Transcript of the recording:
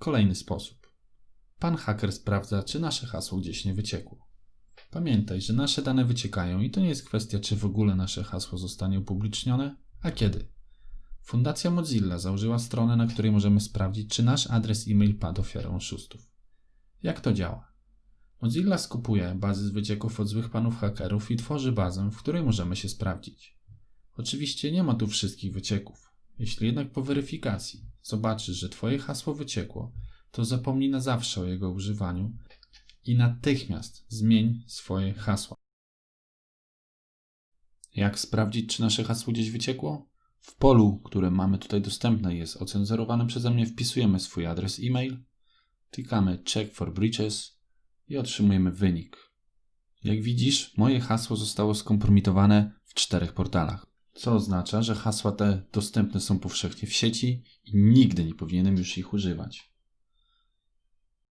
Kolejny sposób. Pan haker sprawdza, czy nasze hasło gdzieś nie wyciekło. Pamiętaj, że nasze dane wyciekają i to nie jest kwestia, czy w ogóle nasze hasło zostanie upublicznione, a kiedy. Fundacja Mozilla założyła stronę, na której możemy sprawdzić, czy nasz adres e-mail padł ofiarą oszustów. Jak to działa? Mozilla skupuje bazy z wycieków od złych panów hakerów i tworzy bazę, w której możemy się sprawdzić. Oczywiście nie ma tu wszystkich wycieków. Jeśli jednak po weryfikacji zobaczysz, że Twoje hasło wyciekło, to zapomnij na zawsze o jego używaniu i natychmiast zmień swoje hasła. Jak sprawdzić, czy nasze hasło gdzieś wyciekło? W polu, które mamy tutaj dostępne, jest ocenzurowane przeze mnie, wpisujemy swój adres e-mail, klikamy Check for Breaches i otrzymujemy wynik. Jak widzisz, moje hasło zostało skompromitowane w czterech portalach, co oznacza, że hasła te dostępne są powszechnie w sieci i nigdy nie powinienem już ich używać.